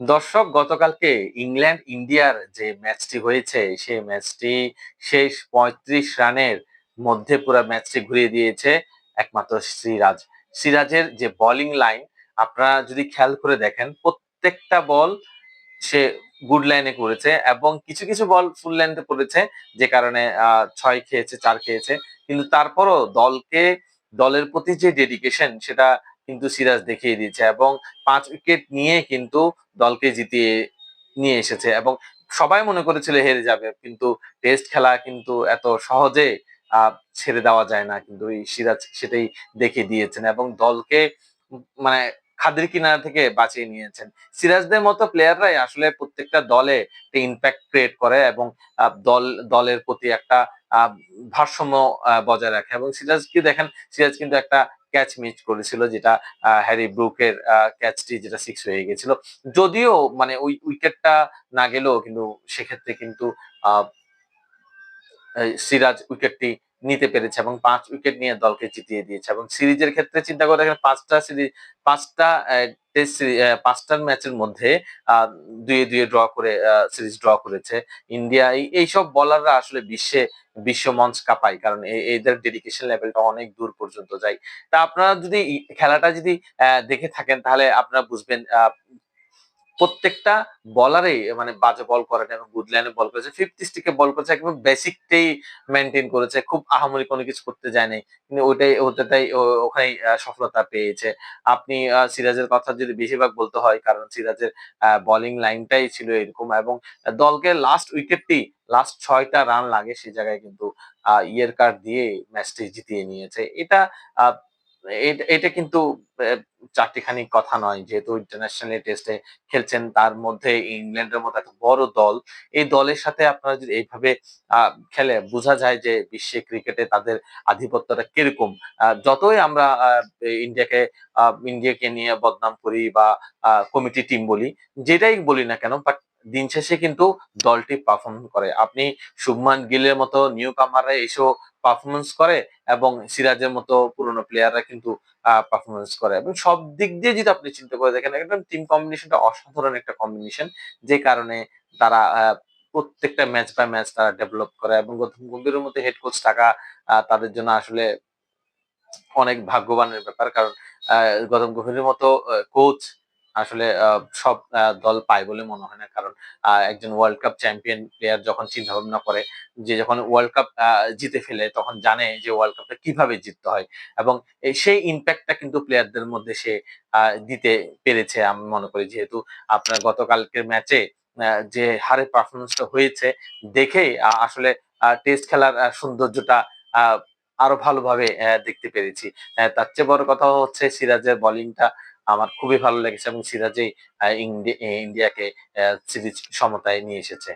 দর্শক, গতকালকে ইংল্যান্ড, ইন্ডিয়ার যে ম্যাচটি হয়েছে, সেই ম্যাচটি শেষ পঁয়ত্রিশ রানের মধ্যে পুরো ম্যাচটি ঘুরিয়ে দিয়েছে একমাত্র সিরাজ। সিরাজের যে বোলিং লাইন আপনারা যদি খেয়াল করে দেখেন, প্রত্যেকটা বল সে গুড লাইনে করেছে এবং কিছু কিছু বল ফুল লাইনে পড়েছে, যে কারণে ছয় খেয়েছে, চার খেয়েছে। কিন্তু তারপরও দলকে, দলের প্রতি যে ডেডিকেশন সেটা কিন্তু সিরাজ দেখিয়ে দিয়েছে এবং পাঁচ উইকেট নিয়ে কিন্তু দলকে জিতিয়ে নিয়ে এসেছে এবং সবাই মনে করেছিল হেরে যাবে, কিন্তু টেস্ট খেলা কিন্তু এত সহজে ছেড়ে দেওয়া যায় না। কিন্তু সিরাজ সেটাই দেখিয়ে দিয়েছেন এবং দলকে মানে খাদের কিনারা থেকে বাঁচিয়ে নিয়েছেন। সিরাজদের মতো প্লেয়াররাই আসলে প্রত্যেকটা দলে ইম্প্যাক্ট ক্রিয়েট করে এবং দল, দলের প্রতি একটা ভারসাম্য বজায় রাখে। এবং সিরাজকে দেখেন, সিরাজ কিন্তু একটা ক্যাচ মিস করেছিল, যেটা হ্যারি ব্রুকের ক্যাচটি যেটা সিক্স হয়ে গেছিল। যদিও মানে ওই উইকেটটা না গেলেও কিন্তু সেক্ষেত্রে কিন্তু সিরাজ উইকেটটি নিতে পেরেছে এবং পাঁচ উইকেট নিয়ে দলকে জিতিয়ে দিয়েছে এবং সিরিজের ক্ষেত্রে চিন্তা করে দেখেন পাঁচটা সিরিজ পাঁচটা পাঁচটার ম্যাচের মধ্যে দুয়ে দুয়ে ড্র করে সিরিজ ড্র করেছে ইন্ডিয়া। এই- এইসব বলাররা আসলে বিশ্বে, বিশ্ব মঞ্চ কাঁপায় কারণ এদের ডেডিকেশন লেভেলটা অনেক দূর পর্যন্ত যায়। তা আপনারা যদি খেলাটা যদি দেখে থাকেন তাহলে আপনারা বুঝবেন প্রত্যেকটা বলারে মানে বাজে বল করে না এবং গুড লাইনে বল করেছে। ফিফটি স্টিকে বল করেছে একদম বেসিকটাই মেনটেন করেছে। খুব আহামরি কোনো কিছু করতে যায়নি। কিন্তু ওটাই ওটাই ওখানেই আহ, সফলতা পেয়েছে। আপনি সিরাজের কথা যদি বেশিরভাগ বলতে হয় কারণ সিরাজের বোলিং লাইনটাই ছিল এরকম এবং দলকে লাস্ট উইকেটটি লাস্ট ছয়টা রান লাগে সেই জায়গায় কিন্তু ইয়ের কার্ড দিয়ে ম্যাচটি জিতিয়ে নিয়েছে। এটা এটা কিন্তু চারটিখানি কথা নয়। যেহেতু ইন্টারন্যাশনাল টেস্টে খেলছেন, তার মধ্যে ইংল্যান্ডের মতো একটা বড় দল। এই দলের সাথে আপনারা যদি এইভাবে খেলে, বোঝা যায় যে বিশ্বে ক্রিকেটে তাদের আধিপত্যটা কীরকম। যতই আমরা ইন্ডিয়াকে ইন্ডিয়াকে নিয়ে বদনাম করি বা কমিটি টিম বলি, যেটাই বলি না কেন বাট দিন শেষে কিন্তু দলটি পারফর্ম করে। আপনি শুভমান গিলের মতো নিউ কামাররা এসেও পারফরমেন্স করে এবং সিরাজের মতো পুরনো প্লেয়াররা কিন্তু পারফরমেন্স করে। এবং সব দিক দিয়ে যদি আপনি চিন্তা করে দেখেন, একদম টিম কম্বিনেশনটা অসাধারণ একটা কম্বিনেশন যে কারণে তারা প্রত্যেকটা ম্যাচ বাই ম্যাচ তারা ডেভেলপ করে এবং গৌতম গম্ভীরের মতো হেড কোচ টাকা তাদের জন্য আসলে অনেক ভাগ্যবানের ব্যাপার। কারণ গৌতম গম্ভীরের মতো কোচ আসলে সব দল পায় বলে মনে হয় না। কারণ একজন ওয়ার্ল্ড কাপ চ্যাম্পিয়ন প্লেয়ার যখন চিন্তা ভাবনা করে যে যখন ওয়ার্ল্ড কাপ জিতে ফেলে তখন জানে যে ওয়ার্ল্ড কাপটা কীভাবে জিততে হয়। এবং সেই ইম্প্যাক্টটা কিন্তু প্লেয়ারদের মধ্যে সে দিতে পেরেছে আমি মনে করি। যেহেতু আপনার গতকালকের ম্যাচে যে হারে পারফরমেন্সটা হয়েছে দেখেই আসলে টেস্ট খেলার সৌন্দর্যটা আরও ভালোভাবে দেখতে পেরেছি। তার চেয়ে বড় কথা হচ্ছে সিরাজের বোলিংটা আমার খুবই ভালো লেগেছে এবং সিরাজেই ইন্ডিয়াকে সিরিজ সমতায় নিয়ে এসেছে।